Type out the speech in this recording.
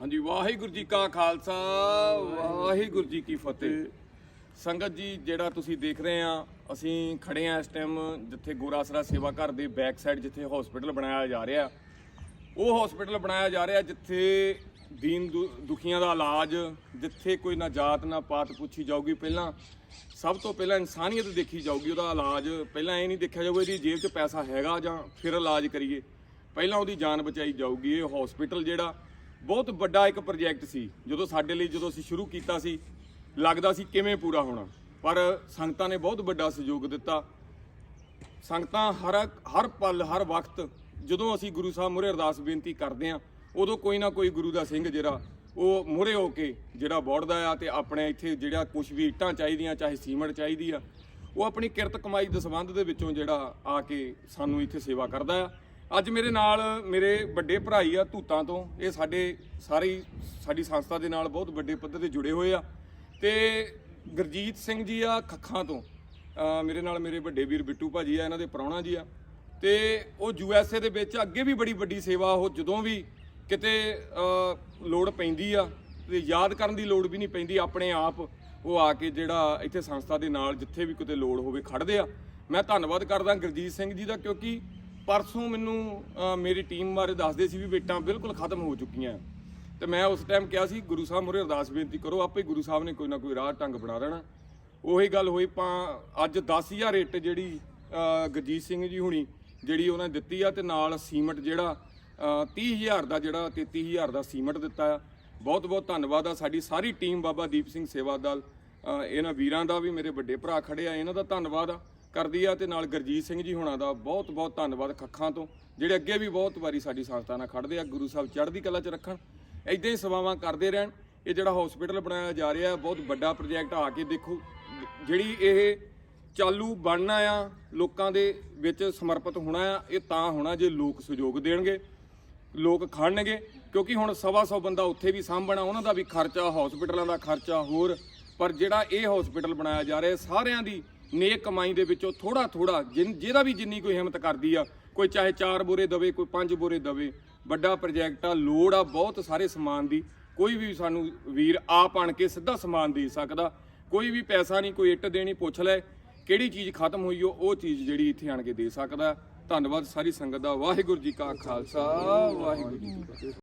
ਹਾਂਜੀ, ਵਾਹਿਗੁਰੂ ਜੀ ਕਾ ਖਾਲਸਾ, ਵਾਹਿਗੁਰੂ ਜੀ ਕੀ ਫਤਿਹ। ਸੰਗਤ ਜੀ, ਜਿਹੜਾ ਤੁਸੀਂ ਦੇਖ ਰਹੇ ਆ, ਅਸੀਂ ਖੜੇ ਆ ਇਸ ਟਾਈਮ ਜਿੱਥੇ ਗੋਰਾਸਰਾ ਸੇਵਾ ਘਰ ਦੇ ਬੈਕ ਸਾਈਡ ਜਿੱਥੇ ਹਸਪੀਟਲ ਬਣਾਇਆ ਜਾ ਰਿਹਾ। ਉਹ ਹਸਪੀਟਲ ਬਣਾਇਆ ਜਾ ਰਿਹਾ ਜਿੱਥੇ ਦੀਨ ਦੁ- ਦੁਖੀਆਂ ਦਾ ਇਲਾਜ, ਜਿੱਥੇ ਕੋਈ ਨਾ ਜਾਤ, ਨਾ ਪਾਤ ਪੁੱਛੀ ਜਾਊਗੀ ਪਹਿਲਾਂ। ਸਭ ਤੋਂ ਪਹਿਲਾਂ ਇਨਸਾਨੀਅਤ ਦੇਖੀ ਜਾਊਗੀ ਉਹਦਾ ਇਲਾਜ। ਪਹਿਲਾਂ ਇਹ ਨਹੀਂ ਦੇਖਿਆ ਜਾਊਗਾ ਇਹਦੀ ਜੇਬ 'ਚ ਪੈਸਾ ਹੈਗਾ ਜਾਂ ਫਿਰ ਇਲਾਜ ਕਰੀਏ। ਪਹਿਲਾਂ ਉਹਦੀ ਜਾਨ ਬਚਾਈ ਜਾਊਗੀ। ਇਹ ਹਸਪੀਟਲ ਜਿਹੜਾ ਬਹੁਤ ਵੱਡਾ ਇੱਕ ਪ੍ਰੋਜੈਕਟ ਸੀ, ਜਦੋਂ ਸਾਡੇ ਲਈ ਜਦੋਂ ਅਸੀਂ ਸ਼ੁਰੂ ਕੀਤਾ ਸੀ, ਲੱਗਦਾ ਸੀ ਕਿਵੇਂ ਪੂਰਾ ਹੋਣਾ। ਪਰ ਸੰਗਤਾਂ ਨੇ ਬਹੁਤ ਵੱਡਾ ਸਹਿਯੋਗ ਦਿੱਤਾ। ਸੰਗਤਾਂ ਹਰ ਹਰ ਪਲ, ਹਰ ਵਕਤ ਜਦੋਂ ਅਸੀਂ ਗੁਰੂ ਸਾਹਿਬ ਮੂਹਰੇ ਅਰਦਾਸ ਬੇਨਤੀ ਕਰਦੇ ਆ ਉਦੋਂ ਕੋਈ ਨਾ ਕੋਈ ਗੁਰੂ ਦਾ ਸਿੰਘ ਜਿਹੜਾ, ਉਹ ਮੂਹਰੇ ਹੋ ਕੇ ਜਿਹੜਾ ਬੋੜਦਾ ਆ ਤੇ ਆਪਣੇ ਇੱਥੇ ਜਿਹੜਾ ਕੁਝ ਵੀ ਇੱਟਾਂ ਚਾਹੀਦੀਆਂ, ਚਾਹੇ ਸੀਮੈਂਟ ਚਾਹੀਦੀ ਆ, ਉਹ ਆਪਣੀ ਕਿਰਤ ਕਮਾਈ ਦੇ ਸੰਬੰਧ ਦੇ ਵਿੱਚੋਂ ਜਿਹੜਾ ਆ ਕੇ ਸਾਨੂੰ ਇੱਥੇ ਸੇਵਾ ਕਰਦਾ ਆ। ਅੱਜ ਮੇਰੇ ਨਾਲ ਮੇਰੇ ਵੱਡੇ ਭਰਾਈ ਆ ਧੂਤਾਂ ਤੋਂ। ਇਹ ਸਾਡੇ ਸਾਰੀ ਸਾਡੀ ਸੰਸਥਾ ਦੇ ਨਾਲ ਬਹੁਤ ਵੱਡੇ ਪੱਧਰ ਤੇ ਜੁੜੇ ਹੋਏ ਆ। ਤੇ ਗੁਰਜੀਤ ਸਿੰਘ ਜੀ ਆ ਖੱਖਾਂ ਤੋਂ। ਮੇਰੇ ਨਾਲ ਮੇਰੇ ਵੱਡੇ ਵੀਰ ਬਿੱਟੂ ਭਾਜੀ ਆ, ਇਹਨਾਂ ਦੇ ਪ੍ਰਾਹੁਣਾ ਜੀ ਆ। ਤੇ ਉਹ ਯੂ ਐਸ ਏ ਦੇ ਵਿੱਚ ਅੱਗੇ ਵੀ ਬੜੀ ਵੱਡੀ ਸੇਵਾ, ਉਹ ਜਦੋਂ ਵੀ ਕਿਤੇ ਲੋੜ ਪੈਂਦੀ ਆ ਤੇ ਯਾਦ ਕਰਨ ਦੀ ਲੋੜ ਵੀ ਨਹੀਂ ਪੈਂਦੀ, ਆਪਣੇ ਆਪ ਉਹ ਆ ਕੇ ਜਿਹੜਾ ਇੱਥੇ ਸੰਸਥਾ ਦੇ ਨਾਲ ਜਿੱਥੇ ਵੀ ਕਿਤੇ ਲੋੜ ਹੋਵੇ ਖੜਦੇ ਆ। ਮੈਂ ਧੰਨਵਾਦ ਕਰਦਾ ਗੁਰਜੀਤ ਸਿੰਘ ਜੀ ਦਾ ਕਿਉਂਕਿ ਪਰਸੋਂ ਮੈਨੂੰ ਅਹ, ਮੇਰੀ ਟੀਮ ਬਾਰੇ ਦੱਸਦੇ ਸੀ ਵੀ ਵੇਟਾਂ ਬਿਲਕੁਲ ਖਤਮ ਹੋ ਚੁੱਕੀਆਂ। ਤੇ ਮੈਂ ਉਸ ਟਾਈਮ ਕਿਹਾ ਸੀ ਗੁਰੂ ਸਾਹਿਬ ਮੁਰੇ ਅਰਦਾਸ ਬੇਨਤੀ ਕਰੋ ਆਪੇ ਗੁਰੂ ਸਾਹਿਬ ਨੇ ਕੋਈ ਨਾ ਕੋਈ ਰਾਹ ਢੰਗ ਬਣਾ ਦੇਣਾ ਉਹੀ ਗੱਲ ਹੋਈ ਪਾ ਅੱਜ 10000 ਰੇਟ ਜਿਹੜੀ ਅਹ, ਗੁਰਜੀਤ ਸਿੰਘ ਜੀ ਹੁਣੀ ਜਿਹੜੀ ਉਹਨਾਂ ਨੇ ਦਿੱਤੀ ਆ ਤੇ ਨਾਲ ਸੀਮਟ ਜਿਹੜਾ ਅਹ, 30000 ਦਾ ਜਿਹੜਾ 33000 ਦਾ ਸੀਮਟ ਦਿੱਤਾ ਆ। ਬਹੁਤ ਬਹੁਤ ਧੰਨਵਾਦ ਆ ਸਾਡੀ ਸਾਰੀ ਟੀਮ ਬਾਬਾ ਦੀਪ ਸਿੰਘ ਸੇਵਾ ਦਲ ਅਹ, ਇਹਨਾਂ ਵੀਰਾਂ ਦਾ ਵੀ ਮੇਰੇ ਵੱਡੇ ਭਰਾ ਖੜੇ ਆ ਇਹਨਾਂ ਦਾ ਧੰਨਵਾਦ ਆ। ਕਰਦੀ ਆ ਤੇ ਨਾਲ ਗੁਰਜੀਤ ਸਿੰਘ ਜੀ ਹੋਣਾ ਦਾ ਬਹੁਤ ਬਹੁਤ ਧੰਨਵਾਦ ਖੱਖਾਂ ਤੋਂ, ਜਿਹੜੇ ਅੱਗੇ ਵੀ ਬਹੁਤ ਵਾਰੀ ਸਾਡੀ ਸੰਸਥਾ ਨਾਲ ਖੜਦੇ ਆ, ਗੁਰੂ ਸਾਹਿਬ ਚੜ੍ਹਦੀ ਕਲਾ 'ਚ ਰੱਖਣ। ਇਦਾਂ ਹੀ ਸੇਵਾਵਾਂ ਕਰਦੇ ਰਹਿਣ। ਇਹ ਜਿਹੜਾ ਹਸਪੀਟਲ ਬਣਾਇਆ ਜਾ ਰਿਹਾ, ਬਹੁਤ ਵੱਡਾ ਪ੍ਰੋਜੈਕਟ ਆ ਕੇ ਦੇਖੋ, ਜਿਹੜੀ ਇਹ ਚਾਲੂ ਬਣਨਾ ਆ, ਲੋਕਾਂ ਦੇ ਵਿੱਚ ਸਮਰਪਿਤ ਹੋਣਾ ਆ, ਇਹ ਤਾਂ ਹੋਣਾ ਜੇ ਲੋਕ ਸਹਿਯੋਗ ਦੇਣਗੇ, ਲੋਕ ਖੜਨਗੇ ਕਿਉਂਕਿ ਹੁਣ ਸਵਾ ਸੌ ਬੰਦਾ ਉੱਥੇ ਵੀ ਸਾਂਭਣਾ, ਉਹਨਾਂ ਦਾ ਵੀ ਖਰਚਾ ਹਸਪੀਟਲਾਂ ਦਾ ਖਰਚਾ ਹੋਰ, ਪਰ ਜਿਹੜਾ ਇਹ ਹਸਪੀਟਲ ਬਣਾਇਆ ਜਾ ਰਿਹਾ, ਸਾਰਿਆਂ ਦੀ ਨੇਕ ਕਮਾਈ ਦੇ ਵਿੱਚੋਂ ਥੋੜਾ ਥੋੜਾ ਜਿਹਦਾ ਵੀ ਜਿੰਨੀ ਕੋਈ ਹਿੰਮਤ ਕਰਦੀ ਆ, ਕੋਈ ਚਾਹੇ 4 ਬੋਰੇ ਦਵੇ, ਕੋਈ 5 ਬੋਰੇ ਦਵੇ, ਵੱਡਾ ਪ੍ਰੋਜੈਕਟ ਆ, ਲੋੜ ਆ ਬਹੁਤ ਸਾਰੇ ਸਮਾਨ ਦੀ, ਕੋਈ ਵੀ ਸਾਨੂੰ ਵੀਰ ਆਪ ਆਣ ਕੇ ਸਿੱਧਾ ਸਮਾਨ ਦੇ ਸਕਦਾ, ਕੋਈ ਵੀ ਪੈਸਾ ਨਹੀਂ, ਕੋਈ ਇੱਟ ਦੇਣੀ, ਪੁੱਛ ਲੈ, ਕਿਹੜੀ ਚੀਜ਼ ਖਤਮ ਹੋਈ ਉਹ ਉਹ ਚੀਜ਼ ਜਿਹੜੀ ਇੱਥੇ ਆਣ ਕੇ ਦੇ ਸਕਦਾ। ਧੰਨਵਾਦ ਸਾਰੀ ਸੰਗਤ ਦਾ, ਵਾਹਿਗੁਰੂ ਜੀ ਕਾ ਖਾਲਸਾ, ਵਾਹਿਗੁਰੂ ਜੀ ਕੀ ਫਤਿਹ।